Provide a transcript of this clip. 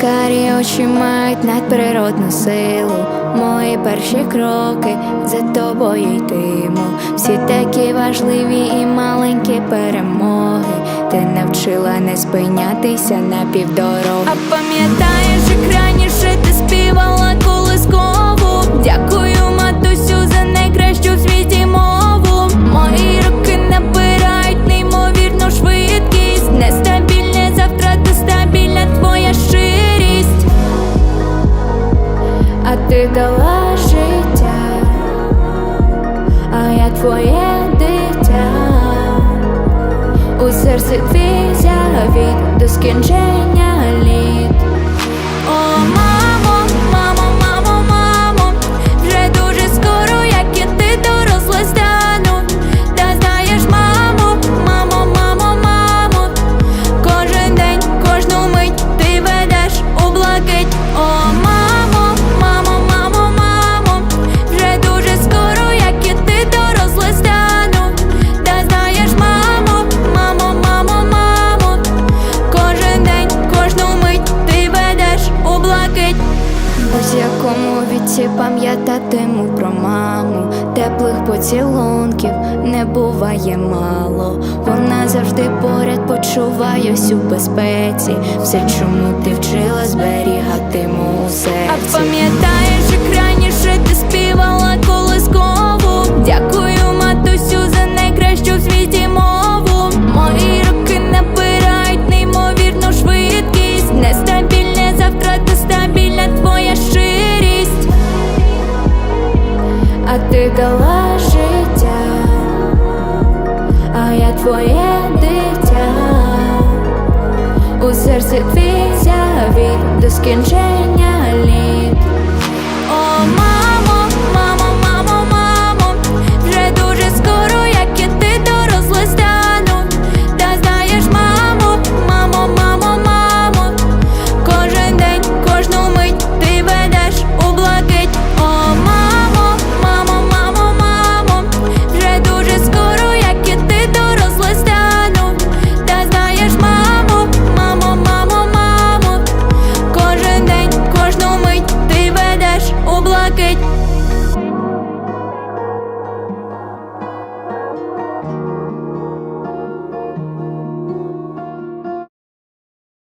Карі очі мають надприродну силу. Мої перші кроки за тобою йтиму. Всі такі важливі і маленькі перемоги. Ти навчила не спинятися на півдорогу. А пам'ятаєш, як раніше ти співала ти дала життя, а я твоє дитя. У серці твій завіт до скінчення літ. Якому віці пам'ятатиму про маму, теплих поцілунків не буває мало. Вона завжди поряд почуваюсь у безпеці. Все, чому ти вчила, зберігатиму А ти дала життя, а я твоє дитя. У серці твій від до скінчення